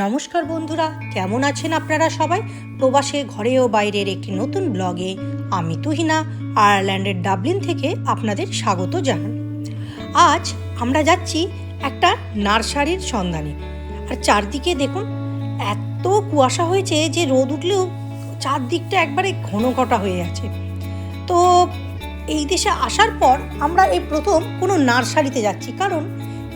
নমস্কার বন্ধুরা, কেমন আছেন আপনারা সবাই? প্রবাসে, ঘরে ও বাইরের একটি নতুন ব্লগে আমি তুহিনা, আয়ারল্যান্ডের ডাবলিন থেকে আপনাদের স্বাগত জানান আজ আমরা যাচ্ছি একটা নার্সারির সন্ধানে। আর চারদিকে দেখুন, এত কুয়াশা হয়েছে যে রোদ উঠলেও চারদিকটা একবারে ঘন ঘটা হয়ে আছে। তো এই দেশে আসার পর আমরা এই প্রথম কোনো নার্সারিতে যাচ্ছি। কারণ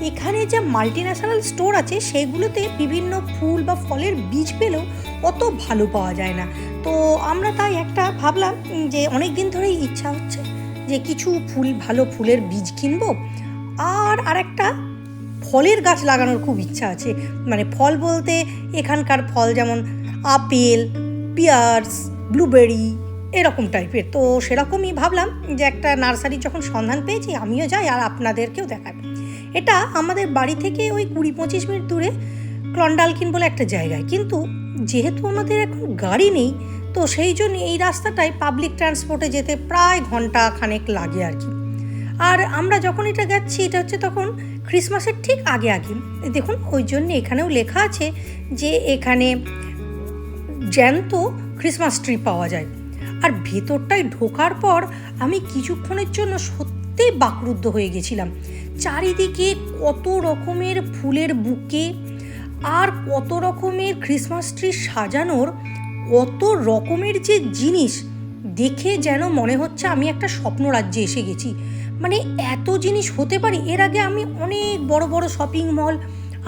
এখানে যা মাল্টি ন্যাশনাল স্টোর আছে, সেগুলোতে বিভিন্ন ফুল বা ফলের বীজ পেলেও অত ভালো পাওয়া যায় না। তো আমরা তাই একটা ভাবলাম যে অনেক দিন ধরেই ইচ্ছা হচ্ছে যে কিছু ফুল, ভালো ফুলের বীজ কিনবো। আর আরেকটা, ফলের গাছ লাগানোর খুব ইচ্ছা আছে। মানে ফল বলতে এখানকার ফল যেমন আপেল পিয়ার্স ব্লুবেরি, এরকম টাইপের। তো সেরকমই ভাবলাম যে একটা নার্সারি যখন সন্ধান পেয়েছি, আমিও যাই আর আপনাদেরকেও দেখাবো এটা আমাদের বাড়ি থেকে ওই কুড়ি পঁচিশ মিনিট দূরে ক্লন্ডালকিন বলে একটা জায়গায়। কিন্তু যেহেতু আমাদের এখন গাড়ি নেই, তো সেই জন্য এই রাস্তাটায় পাবলিক ট্রান্সপোর্টে যেতে প্রায় ঘণ্টা খানেক লাগে আর কি। আর আমরা যখন এটা যাচ্ছি, এটা হচ্ছে তখন ক্রিসমাসের ঠিক আগে আগে। দেখুন, ওই জন্য এখানেও লেখা আছে যে এখানে জ্যান্ত ক্রিসমাস ট্রি পাওয়া যায়। আর ভেতরটায় ঢোকার পর আমি কিছুক্ষণের জন্য সত্যিই বাকরুদ্ধ হয়ে গেছিলাম। চারিদিকে কত রকমের ফুলের বুকে আর কত রকমের ক্রিসমাস ট্রি সাজানোর কত রকমের যে জিনিস দেখে যেন মনে হচ্ছে আমি একটা স্বপ্ন রাজ্যে এসে গেছি। মানে এত জিনিস হতে পারে, এর আগে আমি অনেক বড় বড় শপিং মল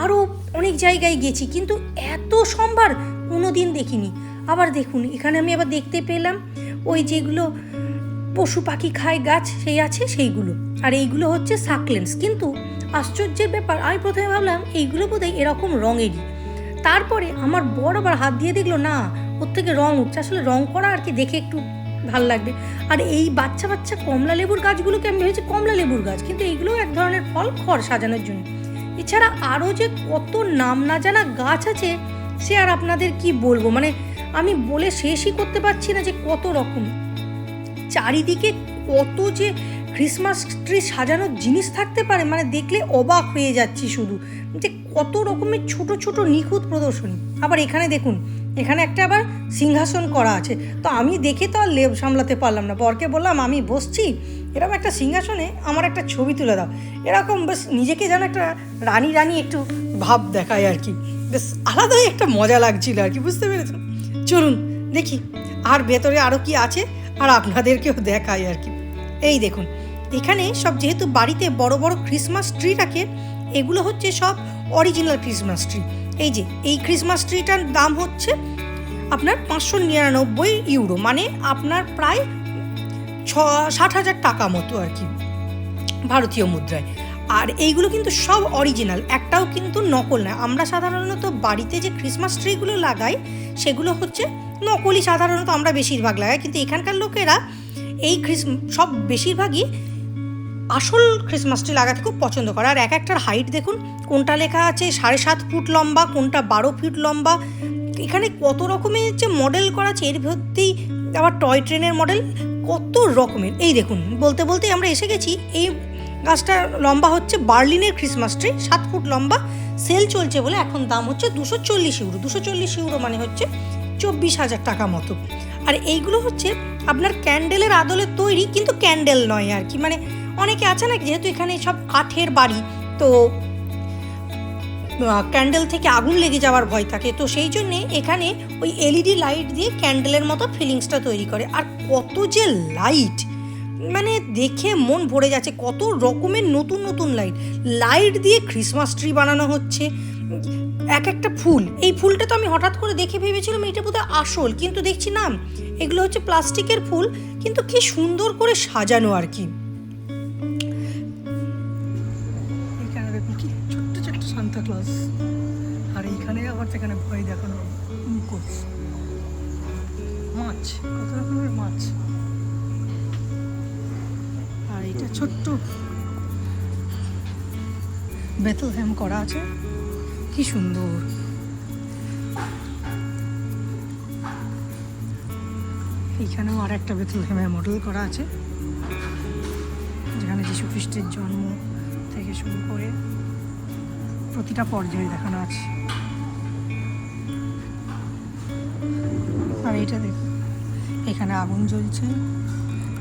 আরও অনেক জায়গায় গেছি, কিন্তু এত সম্ভার কোনো দিন দেখিনি। আবার দেখুন, এখানে আমি আবার দেখতে পেলাম ওই যেগুলো পশু পাখি খায়, গাছ সেই আছে, সেইগুলো। আর এইগুলো হচ্ছে সাকলেন্স কিন্তু আশ্চর্যের ব্যাপার, আমি প্রথমে ভাবলাম, এইগুলো বোধহয় এরকম রঙেরই। তারপরে আমার বড় আবার হাত দিয়ে দেখল, না, ওর থেকে রং উঠছে। আসলে রং করা আর কি দেখে একটু ভালো লাগবে। আর এই বাচ্চা বাচ্চা কমলা লেবুর গাছগুলোকে আমি ভেবেছি কমলা লেবুর গাছ, কিন্তু এইগুলো এক ধরনের ফল, খড় সাজানোর জন্য। এছাড়া আরও যে কত নাম না জানা গাছ আছে, সে আর আপনাদের কি বলব? মানে আমি বলে শেষই করতে পারছি না যে কত রকম। চারিদিকে কত যে ক্রিসমাস ট্রি সাজানোর জিনিস থাকতে পারে মানে দেখলে অবাক হয়ে যাচ্ছি শুধু। যে কত রকমের ছোট ছোট নিখুঁত প্রদর্শনী। আবার এখানে দেখুন, এখানে একটা আবার সিংহাসন করা আছে। তো আমি দেখে তো আর লেব সামলাতে পারলাম না। বরকে বললাম, আমি বসছি। এরকম একটা সিংহাসনে আমার একটা ছবি তুলে দাও। এরকম বেশ নিজেকে যেন একটা রানী রানী একটু ভাব দেখায় আর কি। বেশ আলাদাই একটা মজা লাগছিল আর কি, বুঝতে পেরেছেন? চলুন দেখি, আর ভেতরে আরও কি আছে? আর আপনাদেরকেও দেখাই আর কি। এই দেখুন, এখানে সব যেহেতু বাড়িতে বড় বড় ক্রিসমাস ট্রি রাখে, এগুলো হচ্ছে সব অরিজিনাল ক্রিসমাস ট্রি এই যে, এই ক্রিসমাস ট্রিটার দাম হচ্ছে আপনার পাঁচশো নিরানব্বই ইউরো মানে আপনার প্রায় ছ, ষাট হাজার টাকা মতো আর কি ভারতীয় মুদ্রায়। আর এইগুলো কিন্তু সব অরিজিনাল একটাও কিন্তু নকল না। আমরা সাধারণত বাড়িতে যে ক্রিসমাস ট্রিগুলো লাগাই, সেগুলো হচ্ছে নকলই সাধারণত আমরা বেশিরভাগ লাগাই, কিন্তু এখানকার লোকেরা এই খ্রিস, সব বেশিরভাগই আসল ক্রিসমাস ট্রি লাগাতে খুব পছন্দ করে। আর এক একটার হাইট দেখুন, কোনটা লেখা আছে সাড়ে সাত ফুট লম্বা, কোনটা বারো ফিট লম্বা। এখানে কত রকমের যে মডেল করা আছে, এর মধ্যেই আবার টয় ট্রেনের মডেল কত রকমের। এই দেখুন, বলতে বলতে আমরা এসে গেছি, এই গাছটা লম্বা হচ্ছে বার্লিনের ক্রিসমাস ট্রি, সাত ফুট লম্বা, সেল চলছে বলে এখন দাম হচ্ছে দুশো চল্লিশ ইউরো। দুশো চল্লিশ ইউরো মানে হচ্ছে চব্বিশ হাজার টাকা মতো। আর এইগুলো হচ্ছে আপনার ক্যান্ডেলের আদলে তৈরি, কিন্তু ক্যান্ডেল নয় আর কি। মানে অনেকে আছে না যেহেতু এখানে সব কাঠের বাড়ি, তো ক্যান্ডেল থেকে আগুন লেগে যাওয়ার ভয় থাকে। তো সেই জন্যে এখানে ওই এলইডি লাইট দিয়ে ক্যান্ডেলের মতো ফিলিংসটা তৈরি করে। আর কত যে লাইট! মানে দেখে মন ভরে যাচ্ছে, কত রকমের নতুন নতুন লাইট। লাইট দিয়ে ক্রিসমাস ট্রি বানানো হচ্ছে। এক একটা ফুল। এই ফুলটা তো আমি হঠাৎ করে দেখে ভেবেছিলাম এটা বোধহয় আসল, কিন্তু দেখছি না, এগুলো হচ্ছে প্লাস্টিকের ফুল, কিন্তু কি সুন্দর করে সাজানো আর কি। ছোট্ট ছোট্ট সান্তা ক্লজ আর এইখানে আবার সেখানে ভয় দেখানো মুখোশ। মাছ, কত রকমের মাছ। আর এটা ছোট্ট বেতল হ্যাম করা আছে। কি সুন্দর। এইখানেও আর একটা হ্যামের মডেল করা আছে। যেখানে যীশু খ্রিস্টের জন্ম থেকে শুরু করে প্রতিটা পর্যায়ে দেখানো আছে। এইটা দেখ এখানে আগুন জ্বলছে,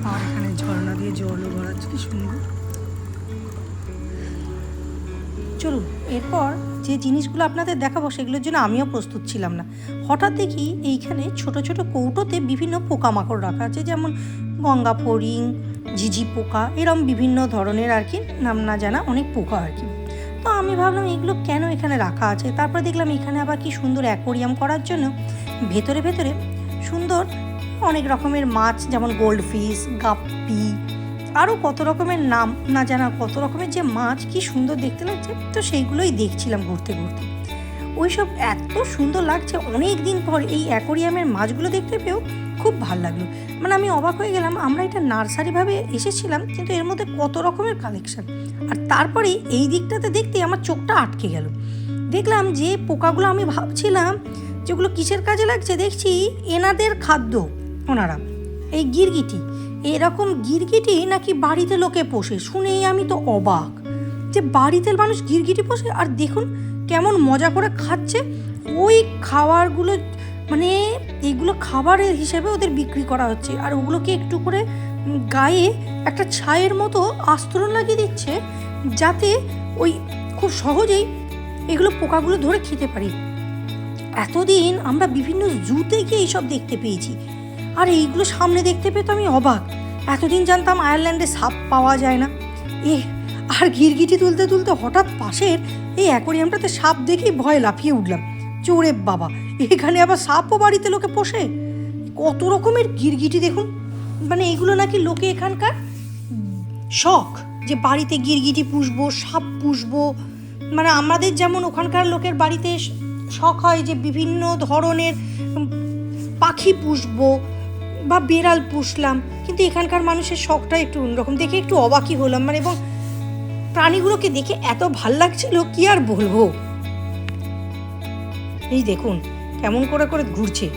আর এখানে ঝর্ণা দিয়ে জলও গড়াচ্ছে কি সুন্দর। চলুন, এরপর যে জিনিসগুলো আপনাদের দেখাবো সেগুলোর জন্য আমিও প্রস্তুত ছিলাম না। হঠাৎ দেখি এইখানে ছোট ছোট কৌটোতে বিভিন্ন পোকামাকড় রাখা আছে, যেমন গঙ্গা ফড়িং, ঝিঝি পোকা, এরম বিভিন্ন ধরনের আর কি, নাম না জানা অনেক পোকা আর কি। তো আমি ভাবলাম এগুলো কেন এখানে রাখা আছে? তারপর দেখলাম এখানে আবার কি সুন্দর অ্যাকোরিয়াম করার জন্য ভেতরে ভেতরে সুন্দর অনেক রকমের মাছ, যেমন গোল্ড ফিশ গাপ্পি আরও কত রকমের নাম, না জানা কত রকমের যে মাছ, কি সুন্দর দেখতে লাগছে, তো সেইগুলোই দেখছিলাম ঘুরতে ঘুরতে। ওইসব এত সুন্দর লাগছে অনেক দিন পর এই অ্যাকোরিয়ামের মাছগুলো দেখতে পেয়েও খুব ভালো লাগল। মানে আমি অবাক হয়ে গেলাম, আমরা এটা নার্সারিভাবে এসেছিলাম, কিন্তু এর মধ্যে কত রকমের কালেকশন। আর তারপরে এই দিকটাতে দেখতে আমার চোখটা আটকে গেল। দেখলাম যে পোকাগুলো আমি ভাবছিলাম যেগুলো কিসের কাজে লাগছে, দেখছি এনাদের খাদ্য ওনারা, এই গিরগিটি। এরকম গিরগিটি নাকি বাড়িতে লোকে পোষে? শুনেই আমি তো অবাক যে বাড়িতে মানুষ গিরগিটি পোষে। আর দেখুন কেমন মজা করে খাচ্ছে। ওই খাবারগুলো মানে এগুলো খাবারের হিসেবে ওদের বিক্রি করা হচ্ছে। আর ওগুলোকে একটু করে গায়ে একটা ছায়ের মতো আস্তরণ লাগিয়ে দিচ্ছে যাতে ওই খুব সহজেই এগুলো পোকাগুলো ধরে খেতে পারি। এতদিন আমরা বিভিন্ন জুতে গিয়ে এইসব দেখতে পেয়েছি। আর, এইগুলো সামনে দেখতে পেয়ে তো আমি অবাক। এতদিন জানতাম আয়ারল্যান্ডে সাপ পাওয়া যায় না। এ, আর গিরগিটি তুলতে তুলতে হঠাৎ পাশের এই অ্যাকোরিয়ামটাতে সাপ দেখেই ভয় লাফিয়ে উঠলাম। চোরে বাবা, এখানে আবার সাপও বাড়িতে লোকে পোষে? কত রকমের গিরগিটি দেখুন। মানে এগুলো নাকি লোকে এখানকার? শখ যে বাড়িতে গিরগিটি পুষবো, সাপ পুষবো। মানে আমাদের যেমন ওখানকার লোকের বাড়িতে শখ হয় যে বিভিন্ন ধরনের পাখি পুষবো। বা বেড়াল পুষলাম, কিন্তু এখানকার মানুষের শখটা একটু অন্যরকম। দেখে একটু অবাকই হলাম মানে এবং প্রাণীগুলোকে দেখে এত ভালো লাগছিল, কি আর বলব? এই দেখুন, কেমন করে করে ঘুরছে।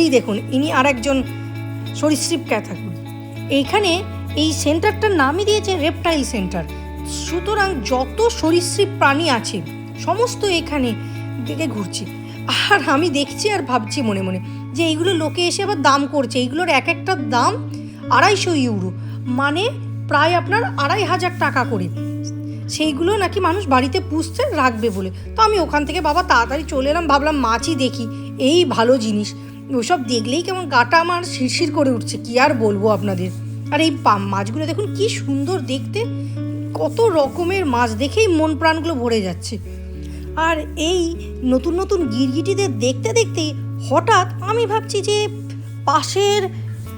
এই দেখুন, ইনি আর একজন সরীসৃপ ক্যাথাকুর এইখানে এই সেন্টারটার নামই দিয়েছে রেপটাইল সেন্টার। সুতরাং যত সরীসৃপ প্রাণী আছে, সমস্ত এখানে দেখে ঘুরছে। আর আমি দেখছি আর ভাবছি মনে মনে যে এইগুলো লোকে এসে আবার দাম করছে, এইগুলোর এক একটার দাম আড়াইশো ইউরো। মানে প্রায় আপনার আড়াই হাজার টাকা করে। সেইগুলো নাকি মানুষ বাড়িতে পুষতে রাখবে বলে। তো আমি ওখান থেকে বাবা তাড়াতাড়ি চলে এলাম, ভাবলাম মাছই দেখি। এই ভালো জিনিস। ওসব দেখলেই কেমন গাটা আমার শিরশির করে উঠছে, কি আর বলব আপনাদের? আর এই মাছগুলো দেখুন কি সুন্দর দেখতে। কত রকমের মাছ দেখেই মন প্রাণগুলো ভরে যাচ্ছে। আর এই নতুন নতুন গিরগিটিদের দেখতে দেখতেই হঠাৎ আমি ভাবছি যে পাশের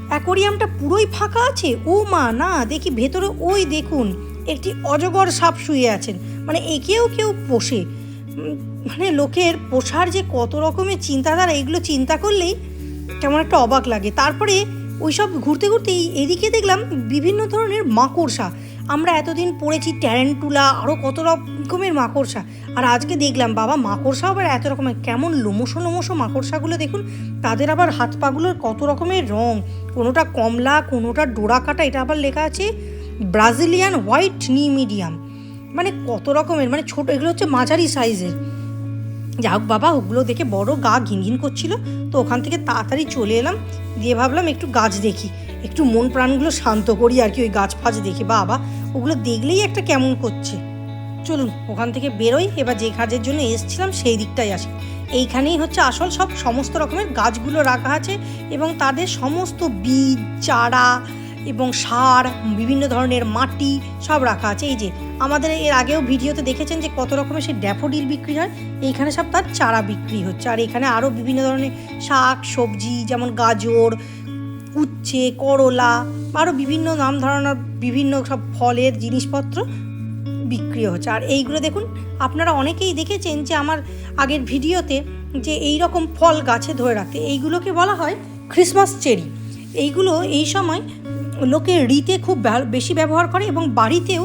অ্যাকোরিয়ামটা পুরোই ফাঁকা আছে? ও মা, না, দেখি ভেতরে ওই দেখুন, একটি অজগর সাপ শুয়ে আছেন। মানে একেও কেউ পোষে। মানে লোকের পোষার যে কত রকমের চিন্তাধারা, এগুলো চিন্তা করলেই কেমন একটা অবাক লাগে। তারপরে ওইসব ঘুরতে ঘুরতে এই- এদিকে দেখলাম বিভিন্ন ধরনের মাকড়সা। আমরা এতদিন পড়েছি ট্যারেন্টুলা আরও কত রকমের মাকড়সা। আর আজকে দেখলাম, বাবা, মাকড়সা আবার এত রকমের। কেমন লোমসো লোমসো মাকড়সাগুলো দেখুন, তাদের আবার হাত পাগুলোর কত রকমের রং। কোনোটা কমলা, কোনোটা ডোরা কাটা এটা আবার লেখা আছে, ব্রাজিলিয়ান হোয়াইট নি মিডিয়াম মানে কত রকমের মানে ছোট, এগুলো হচ্ছে মাঝারি সাইজের। যা হোক বাবা, ওগুলো দেখে বড় গা ঘিন ঘিন করছিল, তো ওখান থেকে তাড়াতাড়ি চলে এলাম দিয়ে ভাবলাম একটু গাছ দেখি, একটু মন প্রাণগুলো শান্ত করি আর কি, ওই গাছ ফাছ দেখে, বাবা, ওগুলো দেখলেই একটা কেমন করছে। চলুন, ওখান থেকে বেরোই, এবার যে কাজের জন্য এসেছিলাম সেই দিকটাই আসি। এইখানেই হচ্ছে আসল সব সমস্ত রকমের গাছগুলো রাখা আছে এবং তাদের সমস্ত বীজ, চারা এবং সার, বিভিন্ন ধরনের মাটি সব রাখা আছে। এই যে, আমাদের এর আগেও ভিডিওতে দেখেছেন যে কত রকমের সেই ড্যাফোডিল বিক্রি হয়। এইখানে সব তার চারা বিক্রি হচ্ছে। আর এখানে আরও বিভিন্ন ধরনের শাক, সবজি, যেমন গাজর, উচ্ছে, করলা, আরও বিভিন্ন নাম ধারণার বিভিন্ন সব ফলের জিনিসপত্র বিক্রি হচ্ছে। আর এইগুলো দেখুন, আপনারা অনেকেই দেখেছেন যে আমার আগের ভিডিওতে যে এই রকম ফল গাছে ধরে রাখতে। এইগুলোকে বলা হয় ক্রিসমাস চেরি। এইগুলো এই সময় লোকে রিতে খুব বেশি ব্যবহার করে এবং বাড়িতেও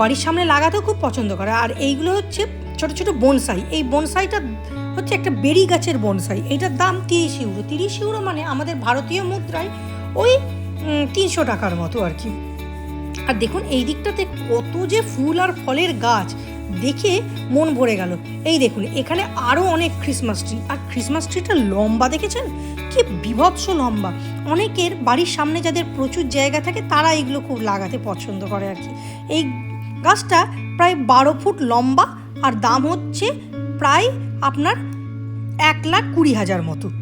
বাড়ির সামনে লাগাতেও খুব পছন্দ করে। আর এইগুলো হচ্ছে ছোট ছোট বনসাই। এই বনসাইটা হচ্ছে একটা বেরি গাছের বনসাই। এটার দাম তিরিশ ইউরো। তিরিশ ইউরো মানে আমাদের ভারতীয় মুদ্রায় ওই তিনশো টাকার মতো আর কি। আর দেখুন, এই দিকটাতে কত যে ফুল আর ফলের গাছ। দেখে মন ভরে গেল। এই দেখুন, এখানে আরও অনেক ক্রিসমাস ট্রি আর ক্রিসমাস ট্রিটা লম্বা দেখেছেন? কি বিভৎস লম্বা। অনেকের বাড়ির সামনে যাদের প্রচুর জায়গা থাকে, তারা এগুলো খুব লাগাতে পছন্দ করে আর কি। এই গাছটা প্রায় বারো ফুট লম্বা, আর দাম হচ্ছে প্রায় আপনার এক লাখ কুড়ি হাজার মতো।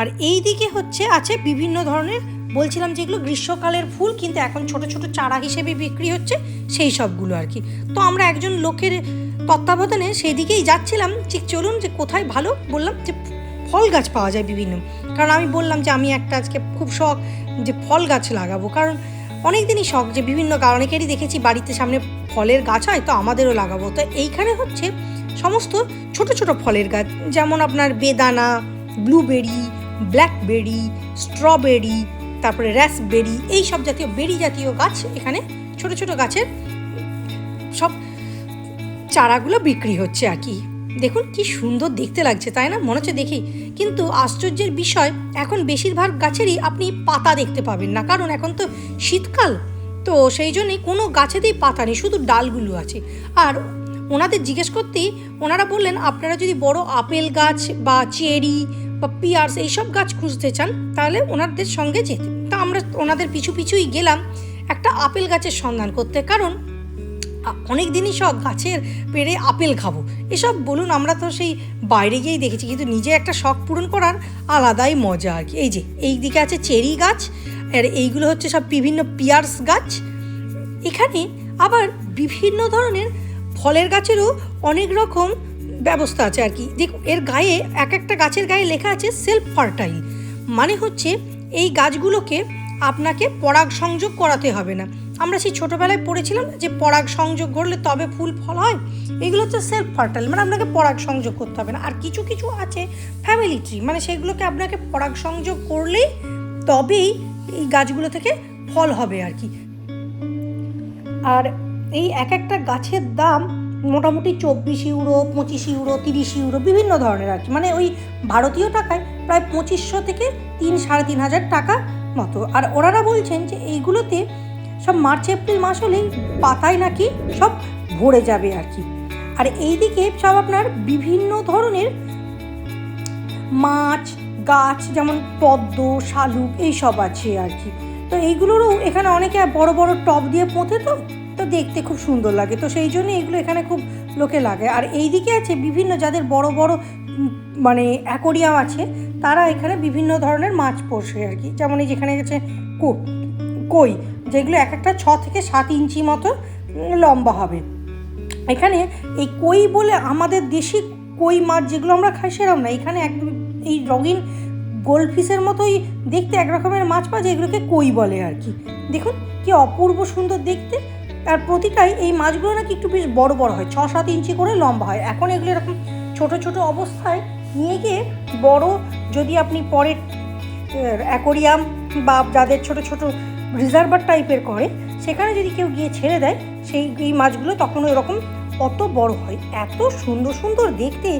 আর এই দিকে হচ্ছে আছে বিভিন্ন ধরনের, বলছিলাম যেগুলো গ্রীষ্মকালের ফুল, কিন্তু এখন ছোট ছোট চারা হিসেবে বিক্রি হচ্ছে সেই সবগুলো আর কি। তো আমরা একজন লোকের তত্ত্বাবধানে সেই দিকেই যাচ্ছিলাম ঠিক চলুন যে কোথায় ভালো বললাম যে ফল গাছ পাওয়া যায় বিভিন্ন। কারণ আমি বললাম যে আমি একটা আজকে খুব শখ যে ফল গাছ লাগাবো, কারণ অনেক দিনই শখ যে বিভিন্ন অনেকেরই দেখেছি বাড়িতে সামনে ফলের গাছ হয়, তো আমাদেরও লাগাবো। তো এইখানে হচ্ছে সমস্ত ছোট ছোট ফলের গাছ, যেমন আপনার বেদানা, ব্লুবেরি ব্ল্যাকবেরি, স্ট্রবেরি, তারপরে র্যাসবেরি, এই সব জাতীয় বেরি জাতীয় গাছ এখানে, ছোট ছোট গাছের সব চারাগুলো বিক্রি হচ্ছে আর কি। দেখুন কি সুন্দর দেখতে লাগছে, তাই না? মনে হচ্ছে দেখি। কিন্তু আশ্চর্যের বিষয়, এখন বেশিরভাগ গাছেরই আপনি পাতা দেখতে পাবেন না। কারণ এখন তো শীতকাল, তো সেই জন্যই কোনো গাছেতেই পাতা নেই, শুধু ডালগুলো আছে। আর ওনাদের জিজ্ঞেস করতেই ওনারা বললেন, আপনারা যদি বড় আপেল গাছ বা চেরি বা পিয়ার্স এইসব গাছ খুঁজতে চান, তাহলে ওনাদের সঙ্গে যেতে। তা আমরা ওনাদের পিছু পিছুই গেলাম একটা আপেল গাছের সন্ধান করতে। কারণ অনেক দিনই সব গাছের পেরে আপেল খাব। এসব বলুন, আমরা তো সেই বাইরে গিয়েই দেখেছি, কিন্তু নিজে একটা শখ পূরণ করার আলাদাই মজা আর কি। এই যে, এই দিকে আছে চেরি গাছ, আর এইগুলো হচ্ছে সব বিভিন্ন পিয়ার্স গাছ। এখানে আবার বিভিন্ন ধরনের ফলের গাছেরও অনেক রকম ব্যবস্থা আছে আর কি। দেখুন, এর গায়ে এক একটা গাছের গায়ে লেখা আছে সেলফ ফার্টাইল মানে হচ্ছে এই গাছগুলোকে আপনাকে পরাগ সংযোগ করাতে হবে না। আমরা সেই ছোটোবেলায় পড়েছিলাম যে পরাগ সংযোগ করলে তবে ফুল ফল হয়। এগুলো হচ্ছে সেলফ ফার্টাইল মানে আপনাকে পরাগ সংযোগ করতে হবে না। আর কিছু কিছু আছে ফ্যামিলি ট্রি মানে সেগুলোকে আপনাকে পরাগ সংযোগ করলেই তবেই এই গাছগুলো থেকে ফল হবে আর কি। আর এই এক একটা গাছের দাম মোটামুটি চব্বিশ ইউরো, পঁচিশ ইউরো, তিরিশ ইউরো, বিভিন্ন ধরনের আর কি। মানে ওই ভারতীয় টাকায় প্রায় পঁচিশশো থেকে তিন, সাড়ে তিন হাজার টাকা মতো। আর ওনারা বলছেন যে এইগুলোতে সব মার্চ, এপ্রিল মাস হলেই পাতায় নাকি সব ভরে যাবে আর কি। আর এইদিকে সব আপনার বিভিন্ন ধরনের মাছ, গাছ, যেমন পদ্ম, শালুক, এইসব আছে আর কি। তো এইগুলোরও এখানে অনেকে বড় বড় টব দিয়ে পোঁতে তো? তো দেখতে খুব সুন্দর লাগে। তো সেই জন্য এগুলো এখানে খুব লোকে লাগে। আর এইদিকে আছে বিভিন্ন যাদের বড় বড় মানে অ্যাকোরিয়াম আছে, তারা এখানে বিভিন্ন ধরনের মাছ পোষে আর কি। যেমন এই যেখানে গেছে কই, যেগুলো এক একটা ছ থেকে সাত ইঞ্চি মতো লম্বা হবে। এখানে এই কই বলে আমাদের দেশি কই মাছ যেগুলো আমরা খাই সেরকম না। এখানে একদম এই রঙিন গোল্ড ফিশের মতোই দেখতে এক রকমের মাছ পাওয়া যায়, এগুলোকে কই বলে আর কি। দেখুন, কি অপূর্ব সুন্দর দেখতে। আর প্রতিটাই এই মাছগুলো নাকি একটু বেশ বড় বড় হয় ছ সাত ইঞ্চি করে লম্বা হয়। এখন এগুলো এরকম ছোট ছোট অবস্থায় নিয়ে গিয়ে বড় যদি আপনি পরে অ্যাকোরিয়াম বা যাদের ছোট ছোট রিজার্ভার টাইপের করে, সেখানে যদি কেউ গিয়ে ছেড়ে দেয়, সেই, এই মাছগুলো তখন এরকম অত বড় হয়। এত সুন্দর সুন্দর দেখতে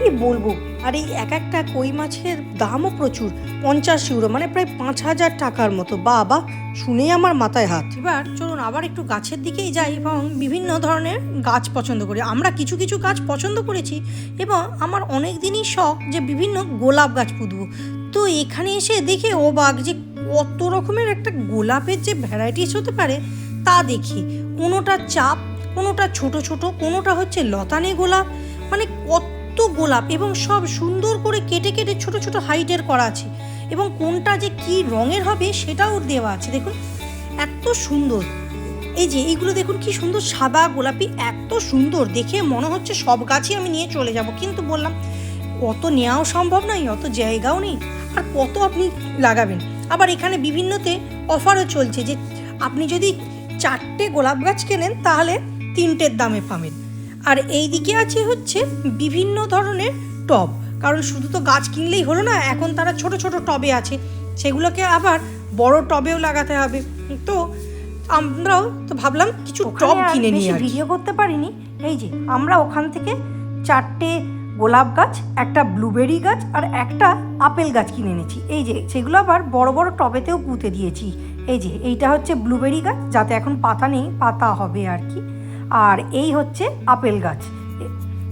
কি বলব? আর এই এক একটা কই মাছের দামও প্রচুর, পঞ্চাশ ইউরো মানে প্রায় পাঁচ হাজার টাকার মতো। বাবা, শুনেই আমার মাথায় হাত। এবার চলুন আবার একটু গাছের দিকেই যাই এবং বিভিন্ন ধরনের গাছ পছন্দ করি। আমরা কিছু কিছু গাছ পছন্দ করেছি এবং আমার অনেক দিনই শখ যে বিভিন্ন গোলাপ গাছ পুঁতবো। তো এখানে এসে দেখে ও বাঘ যে কত রকমের একটা গোলাপের যে ভ্যারাইটিস হতে পারে, তা দেখি। কোনোটা চাপ, কোনোটা ছোট ছোট, কোনোটা হচ্ছে লতানে গোলাপ। মানে কত গোলাপ এবং সব সুন্দর করে কেটে কেটে ছোট ছোট হাইটের করা আছে। এবং কোনটা যে কি রঙের হবে সেটাও দেওয়া আছে। দেখুন, এত সুন্দর। এই যে এইগুলো দেখুন, কি সুন্দর সাদা গোলাপি, এত সুন্দর। দেখে মনে হচ্ছে সব গাছই আমি নিয়ে চলে যাব। কিন্তু বললাম, অত নেওয়াও সম্ভব নয়, অত জায়গাও নেই। আর কত আপনি লাগাবেন? আবার এখানে বিভিন্নতে অফারও চলছে যে, আপনি যদি চারটে গোলাপ গাছ কেনেন, তাহলে তিনটের দামে পাবেন। আর এই দিকে আছে হচ্ছে বিভিন্ন ধরনের টব। কারণ শুধু তো গাছ কিনলেই হলো না এখন তারা ছোট ছোট টবে আছে। সেগুলোকে আবার বড় টবেও লাগাতে হবে। তো আমরাও তো ভাবলাম কিছু টব কিনে নিয়ে ভিডিও করতে পারিনি। এই যে আমরা ওখান থেকে চারটে গোলাপ গাছ একটা ব্লুবেরি গাছ আর একটা আপেল গাছ কিনে এনেছি। এই যে সেগুলো আবার বড় বড় টবেতেও পুঁতে দিয়েছি। এই যে এইটা হচ্ছে ব্লুবেরি গাছ যাতে এখন পাতা নেই পাতা হবে আর কি। আর এই হচ্ছে আপেল গাছ।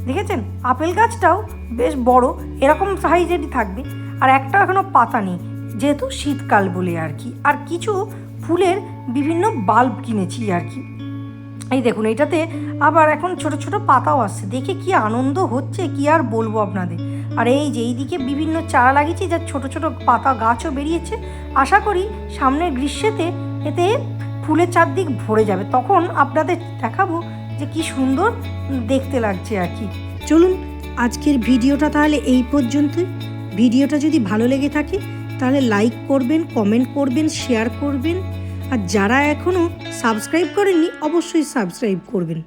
দেখেছেন? আপেল গাছটাও বেশ বড়, এরকম সাইজেরই থাকবে। আর একটা এখনও পাতা নেই, যেহেতু শীতকাল বলে আর কি। আর কিছু ফুলের বিভিন্ন বাল্ব কিনেছি আর কি। এই দেখুন এটাতে আবার এখন ছোট ছোট পাতাও আসছে। দেখে কি আনন্দ হচ্ছে, কি আর বলব আপনাদের। আর এই যে এইদিকে বিভিন্ন চারা লাগিয়েছি যার ছোট ছোট পাতা গাছও বেরিয়েছে। আশা করি সামনের গ্রীষ্মেতে এতে ফুলের চারদিক ভরে যাবে। তখন আপনাদের দেখাবো যে কি সুন্দর দেখতে লাগছে আর কি। চলুন, আজকের ভিডিওটা তাহলে এই পর্যন্তই। ভিডিওটা যদি ভালো লেগে থাকে, তাহলে লাইক করবেন, কমেন্ট করবেন, শেয়ার করবেন। আর যারা এখনও সাবস্ক্রাইব করেননি, অবশ্যই সাবস্ক্রাইব করবেন।